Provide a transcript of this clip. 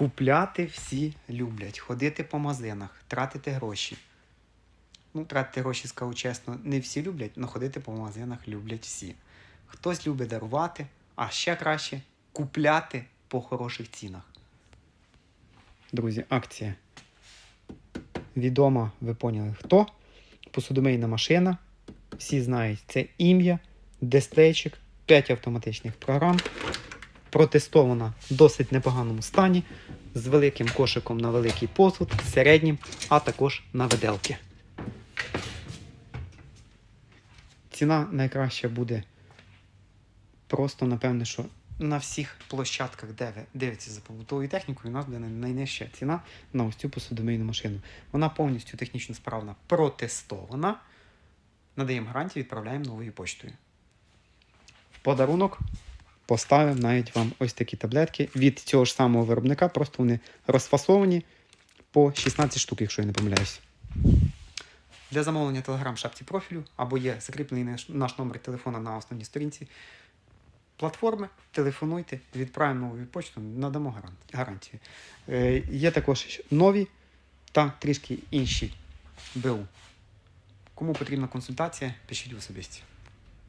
Купляти всі люблять, ходити по магазинах, тратити гроші. Ну, тратити гроші, скажу чесно, не всі люблять, але ходити по магазинах люблять всі. Хтось любить дарувати, а ще краще купляти по хороших цінах. Друзі, акція. Відома, ви поняли хто. Посудомийна машина. Всі знають це ім'я, дисплейчик, 5 автоматичних програм. Протестована в досить непоганому стані, з великим кошиком на великий посуд, середнім, а також на виделки. Ціна найкраща буде просто, напевне, що на всіх площадках, де ви дивитеся за побутовою технікою, у нас буде найнижча ціна на ось цю посудомийну машину. Вона повністю технічно справна, протестована. Надаємо гарантію, відправляємо новою поштою. Подарунок поставимо навіть вам ось такі таблетки від цього ж самого виробника, просто вони розфасовані по 16 штук, якщо я не помиляюсь. Для замовлення телеграм шапці профілю або є закріплений наш, номер телефона на основній сторінці платформи. Телефонуйте, відправимо новою почтою, надамо гарантію. Е, є також нові та трішки інші БУ. Кому потрібна консультація, пишіть в особисті.